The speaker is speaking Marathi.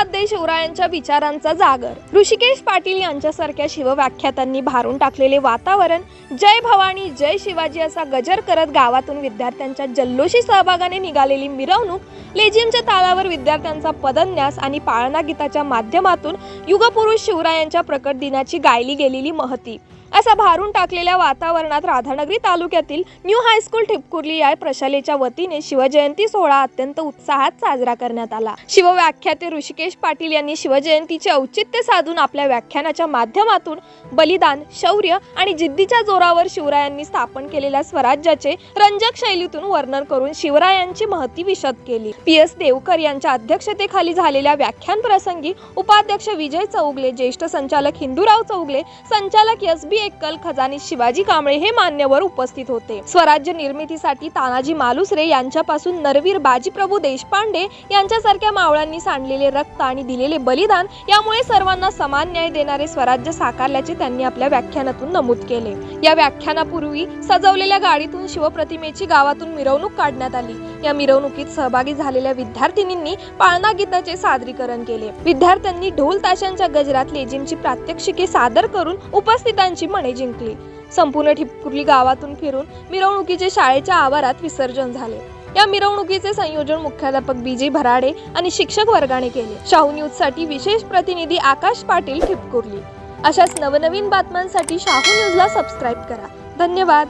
मध्ये शिवरायांच्या विचारांचा जागर. ऋषिकेश पाटील यांच्यासारख्या शिवव्याख्यातांनी भारून टाकलेले वातावरण जय भवानी जय शिवाजी असा गजर करत गावातून विद्यार्थ्यांच्या जल्लोषी सहभागाने निघालेली मिरवणूक लेझिमच्या तालावर विद्यार्थ्यांचा पदन्यास आणि पाळणा गीताच्या माध्यमातून युगपुरुष शिवरायांच्या प्रकट दिनाची गायली गेलेली महती. असा भारून टाकलेल्या वातावरणात राधानगरी तालुक्यातील न्यू हायस्कूल ठिपकुर्ली या प्रशालेच्या वतीने शिवजयंती सोहळा अत्यंत उत्साहात साजरा करण्यात आला. शिवव्याख्याते ऋषिकेश पाटील यांनी शिवजयंतीचे औचित्य साधून आपल्या व्याख्यानाच्या माध्यमातून बलिदान शौर्य आणि जिद्दीच्या जोरावर शिवरायांनी स्थापन केलेल्या स्वराज्याचे रंजक शैलीतून वर्णन करून शिवरायांची महती विशद केली. पी. एस. देवकर यांच्या अध्यक्षतेखाली झालेल्या व्याख्यान प्रसंगी उपाध्यक्ष विजय चौगले ज्येष्ठ संचालक हिंदूराव चौगले संचालक एस. बी. एकल खजानी शिवाजी कांबळे हे मान्यवर उपस्थित होते. स्वराज्य निर्मितीसाठी तानाजी मालुसरे यांच्यापासून नरवीर बाजीप्रभू देशपांडे यांच्यासारख्या मावळ्यांनी सांडलेले रक्त आणि दिलेले बलिदान यामुळे सर्वांना समान न्याय देणारे स्वराज्य साकारल्याचे त्यांनी आपल्या व्याख्यानातून नमूद केले. या व्याख्यानापूर्वी सजवलेल्या गाडीतून शिवप्रतिमेची गावातून मिरवणूक काढण्यात आली. या मिरवणुकीत सहभागी झालेल्या विद्यार्थिनींनी पाळणा गीताचे सादरीकरण केले. विद्यार्थ्यांनी ढोल ताशांच्या गजरात लेझिमची प्रात्यक्षिके सादर करून उपस्थितांची मने जिंकली. संपूर्ण ठिपकुर्ली गावातून फिरून मिरवणुकीचे शाळेच्या आवारात विसर्जन झाले. या मिरवणुकीचे संयोजन मुख्याध्यापक बीजे भराडे आणि शिक्षक वर्गाने केले. शाहू न्यूजसाठी विशेष प्रतिनिधी आकाश पाटील ठिपकुर्ली. अशाच नवनवीन बातम्यांसाठी शाहू न्यूजला सबस्क्राईब करा. धन्यवाद.